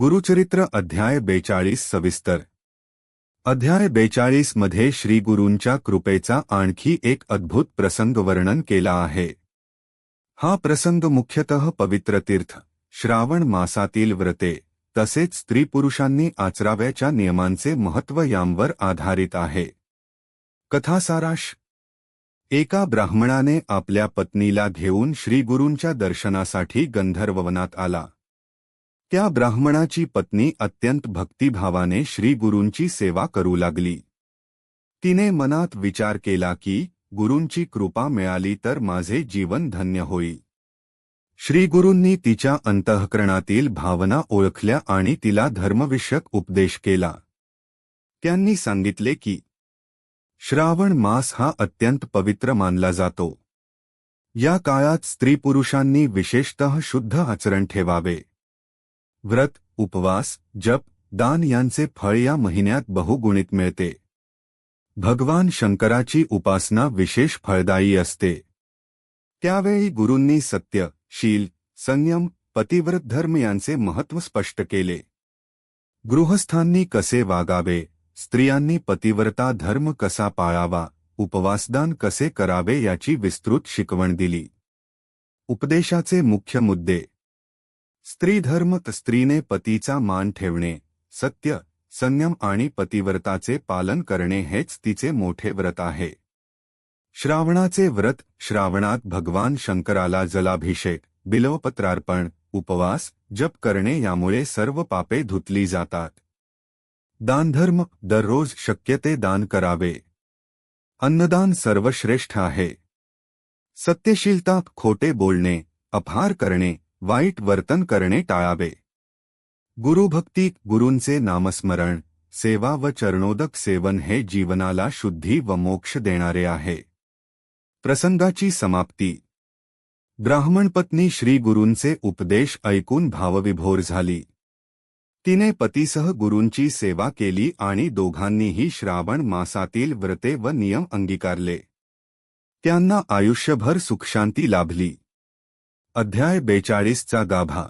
गुरुचरित्र अध्याय बेचाळीस सविस्तर. अध्याय बेचाळीसमध्ये श्री गुरूंच्या कृपेचा आणखी एक अद्भुत प्रसंग वर्णन केला आहे. हा प्रसंग मुख्यतः पवित्र तीर्थ श्रावण मासातील व्रते तसेच स्त्री पुरुषांनी आचराव्याच्या नियमांचे महत्त्व यांवर आधारित आहे. कथासाराश. एका ब्राह्मणाने आपल्या पत्नीला घेऊन श्रीगुरूंच्या दर्शनासाठी गंधर्ववनात आला. त्या ब्राह्मणाची पत्नी अत्यंत भक्तिभावाने श्रीगुरूंची सेवा करू लागली. तिने मनात विचार केला की गुरूंची कृपा मिळाली तर माझे जीवन धन्य होईल. श्रीगुरूंनी तिच्या अंतःकरणातील भावना ओळखल्या आणि तिला धर्मविषयक उपदेश केला. त्यांनी सांगितले की श्रावण मास हा अत्यंत पवित्र मानला जातो. या काळात स्त्री पुरुषांनी विशेषतः शुद्ध आचरण ठेवावे. व्रत उपवास जप दान यांचे फळ या महिन्यात बहुगुणित मिळते. भगवान शंकराची उपासना विशेष फळदायी असते. त्यावेळी गुरूंनी सत्य शील संयम पतिव्रत धर्म यांचे महत्त्व स्पष्ट केले. गृहस्थांनी कसे वागावे स्त्रियांनी पतिव्रता धर्म कसा पाळावा उपवासदान कसे करावे याची विस्तृत शिकवण दिली. उपदेशाचे मुख्य मुद्दे स्त्रीधर्म स्त्रीने पतीचा मान ठेवणे सत्य संयम आणि पतिव्रताचे पालन करणे हेच तिचे मोठे व्रत आहे. श्रावणाचे व्रत श्रावणात भगवान शंकराला जलाभिषेक बिलवपत्रार्पण उपवास जप करणे यामुळे सर्व पापे धुतली जातात. दानधर्म दररोज शक्य ते दान करावे. अन्नदान सर्वश्रेष्ठ आहे. सत्यशीलता खोटे बोलणे अपहार करणे वाईट वर्तन करणे टाळावे. गुरुभक्ती गुरूंचे नामस्मरण सेवा व चरणोदक सेवन हे जीवनाला शुद्धी व मोक्ष देणारे आहे. प्रसंगाची समाप्ती. ब्राह्मणपत्नी श्री गुरूंचे उपदेश ऐकून भावविभोर झाली. तिने पतीसह गुरूंची सेवा केली आणि दोघांनीही श्रावण मासातील व्रते व नियम अंगीकारले. त्यांना आयुष्यभर सुखशांती लाभली. अध्याय बेचाळीसचा गाभा.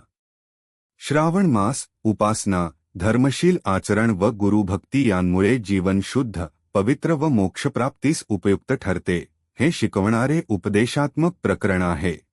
श्रावण मास उपासना धर्मशील आचरण व गुरुभक्ती यांमुळे जीवन शुद्ध पवित्र व मोक्षप्राप्तीस उपयुक्त ठरते हे शिकवणारे उपदेशात्मक प्रकरण आहे.